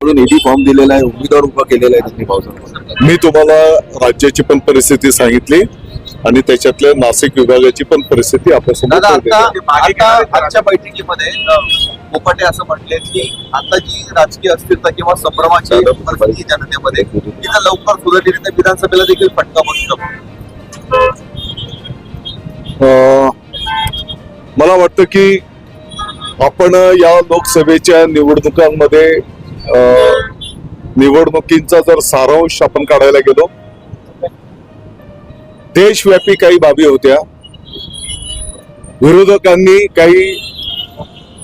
म्हणून ED form दिलेला आहे उमेदवार उभा केलेला आहे त्यांनी भाऊसाहेब मी तुम्हाला राज्याची पण परिस्थिती सांगितली आणि त्याच्यातल्या नाशिक विभागाची पण परिस्थिती दादा आता. आता आजच्या बैठकीमध्ये कोकाटे असं म्हटले की आता जी राजकीय अस्थिरता किंवा संभ्रमाची परिस्थिती जनतेमध्ये तिथं लवकर सुधारली तर विधानसभेला देखील फटका बसू शकतो मला वाटतं की आपण या लोकसभेच्या निवडणुकांमध्ये निवडणुकींचा जर सारांश आपण काढायला गेलो देशव्यापी काही बाबी होत्या. विरोधकांनी काही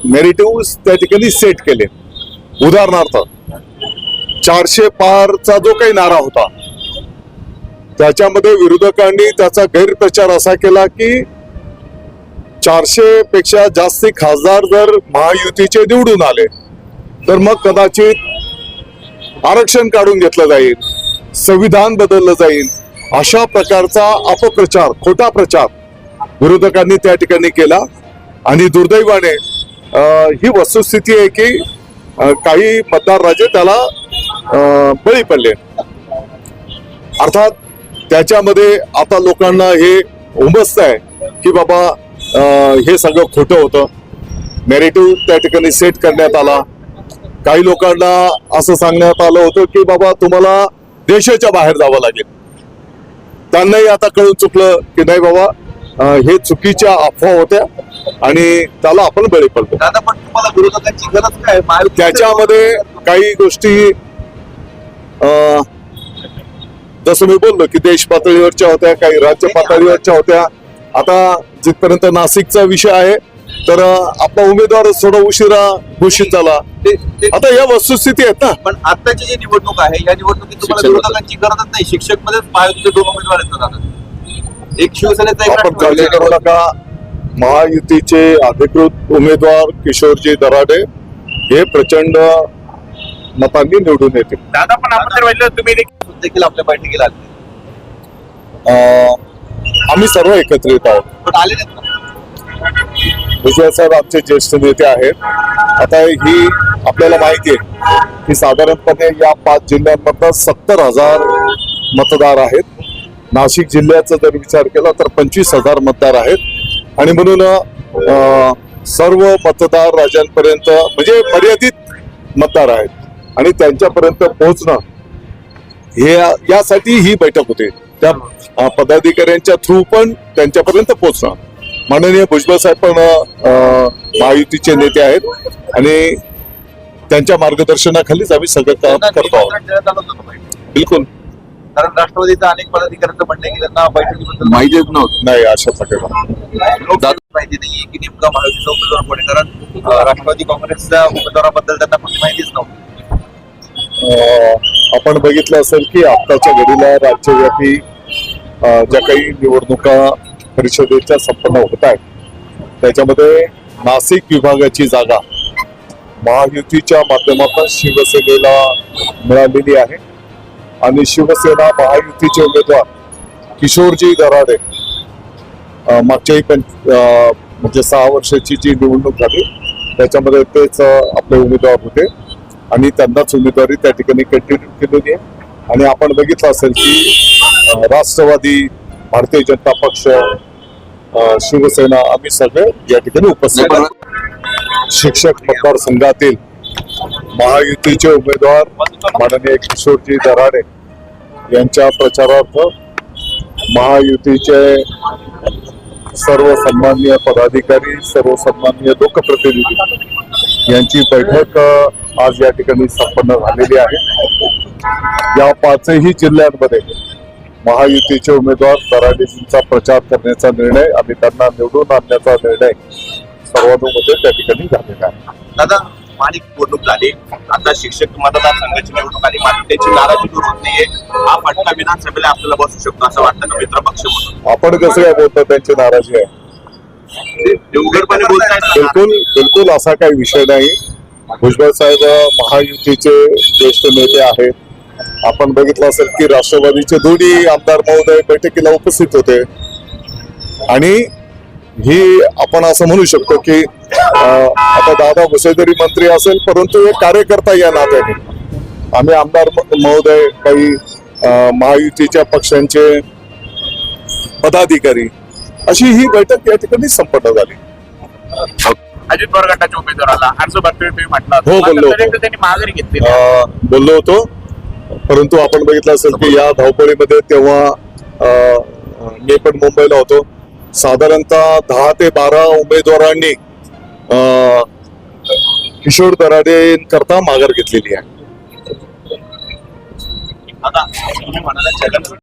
नेरेटिव्ह त्या ठिकाणी सेट केले. उदाहरणार्थ चारशे पारचा जो काही नारा होता त्याच्यामध्ये विरोधकांनी त्याचा गैरप्रचार असा केला की चारशे पेक्षा जास्ती खासदार जर महायुतीचे निवडून आले तर मग कदाचित आरक्षण काढून घेतलं जाईल संविधान बदललं जाईल अशा प्रकारचा अपप्रचार खोटा प्रचार विरोधकांनी त्या ठिकाणी केला. आणि दुर्दैवाने ही वस्तुस्थिती आहे की काही मतदार राजे त्याला अं, बळी पडले. अर्थात त्याच्यामध्ये आता लोकांना हे उमसत आहे की बाबा हे सगळं खोटं होतं. नेरेटिव्ह त्या ठिकाणी सेट करण्यात आला. काही लोकांना असं सांगण्यात आलं होतं की बाबा तुम्हाला देशाच्या बाहेर जावं लागेल. त्यांनाही आता कळून चुकलं की नाही बाबा हे चुकीच्या अफवा होत्या आणि त्याला आपण बळी पडतो. त्याच्यामध्ये काही गोष्टी अं, जसं मी बोललो की देश पातळीवरच्या होत्या काही राज्य पातळीवरच्या होत्या. आता जिथपर्यंत नाशिकचा विषय आहे तर आपला उमेदवार थोडा उशिरा घोषित झाला. आता या वस्तुस्थिती आहेत ना. पण आताची जी निवडणूक आहे या निवडणुकीत तुम्हाला शिक्षक विरोधकांची गरजच नाही. शिक्षक मध्येच महायुतीचे दोन उमेदवार आहेत एक शिवसेनेचा एक आपण काळजी राष्ट्रवादीचा. करू नका महायुतीचे अधिकृत उमेदवार किशोरजी दराडे हे प्रचंड मतांनी निवडून येतील. दादा पण आपण तुम्ही देखील आपल्या बैठकीला आले. आम्ही सर्व एकत्रित आहोत. पण आले नाहीत भुजबळ साहेब आमचे ज्येष्ठ नेते आहेत. आता ही आपल्याला माहिती आहे की साधारणपणे या पाच जिल्ह्यांमधनं सत्तर हजार मतदार आहेत. नाशिक जिल्ह्याचा जर विचार केला तर पंचवीस हजार मतदार आहेत. आणि म्हणून सर्व मतदार राजांपर्यंत म्हणजे मर्यादित मतदार आहेत. आणि त्यांच्यापर्यंत पोहोचणं हे यासाठी ही बैठक होते. त्या पदाधिकाऱ्यांच्या थ्रू पण त्यांच्यापर्यंत पोहोचणं. माननीय भुजबळ साहेब पण महायुतीचे नेते आहेत. आणि त्यांच्या मार्गदर्शनाखालीच आम्ही सगळं काम करतो आहोत? बिलकुल. कारण राष्ट्रवादीचा अनेक पदाधिकाऱ्यांचं म्हणणं की त्यांना बैठकीबद्दल माहितीच नव्हतं. नाही अशा प्रकारे. लोकांना माहिती नाहीये की नेमका महायुतीचा उमेदवार कोण कारण राष्ट्रवादी काँग्रेसच्या उमेदवाराबद्दल त्यांना माहितीच नव्हती. अं, आपण बघितलं असेल की आत्ताच्या घडीला राज्यव्यापी ज्या काही निवडणुका परिषदेच्या संपन्न होत आहेत त्याच्यामध्ये नाशिक विभागाची जागा महायुतीच्या माध्यमातून शिवसेनेला मिळालेली आहे. आणि शिवसेना महायुतीचे उमेदवार किशोरजी दराडे मागच्याही पण म्हणजे सहा वर्षाची जी निवडणूक झाली त्याच्यामध्ये तेच आपले उमेदवार होते. आणि त्यांनाच उमेदवारी त्या ठिकाणी कंटिन्यू केलेली आहे. आणि आपण बघितलं असेल की राष्ट्रवादी भारतीय जनता पक्ष शिवसेना आम्ही सगळे या ठिकाणी उपस्थित आहोत. शिक्षक मतदारसंघातील महायुतीचे उमेदवार माननीय किशोरजी दराडे यांच्या प्रचारार्थ महायुतीचे सर्व सन्माननीय पदाधिकारी सर्व सन्माननीय लोकप्रतिनिधी यांची बैठक आज या ठिकाणी संपन्न झालेली आहे. या पाचही जिल्ह्यांमध्ये महायुतीचे उमेदवार दराडेजींचा प्रचार करण्याचा निर्णय आणि त्यांना निवडून आणण्याचा निर्णय सर्वांमध्ये त्या ठिकाणी झालेला आहे. दादा माणिक निवडणूक झाली. आता शिक्षक मतदारसंघाची निवडणूक आली. मात्र त्याची नाराजी दूर होत नाहीये. हा फटका विधानसभेला आपल्याला बसू शकतो असं वाटतं का मित्र पक्ष म्हणून? आपण कसं काय बोलतो त्यांची नाराजी आहे. ते उघडपणे बोलतायत ना. बिलकुल बिलकुल असा काही विषय नाही. भुजबळ साहेब महायुतीचे ज्येष्ठ नेते आहेत. आपण बघितलं असेल की राष्ट्रवादीचे दोन्ही आमदार महोदय बैठकीला उपस्थित होते. आणि ही आपण असं म्हणू शकतो की आता दादा भुसे जरी मंत्री असेल परंतु एक कार्यकर्ता या नात्याने. आम्ही आमदार महोदय काही महायुतीच्या पक्षांचे पदाधिकारी अशी ही बैठक या ठिकाणी संपन्न झाली. अजित पवार गटाच्या उमेदवाराला अर्ज म्हटलं हो, बोललो. त्यांनी माघारी घेतली अं, बोललो होतो. परंतु आपण बघितलं असेल की या धावपळीमध्ये तेव्हा मी पण मुंबईला होतो. साधारणतः दहा ते बारा उमेदवारांनी अं, किशोर दराडे करता माघार घेतलेली आहे.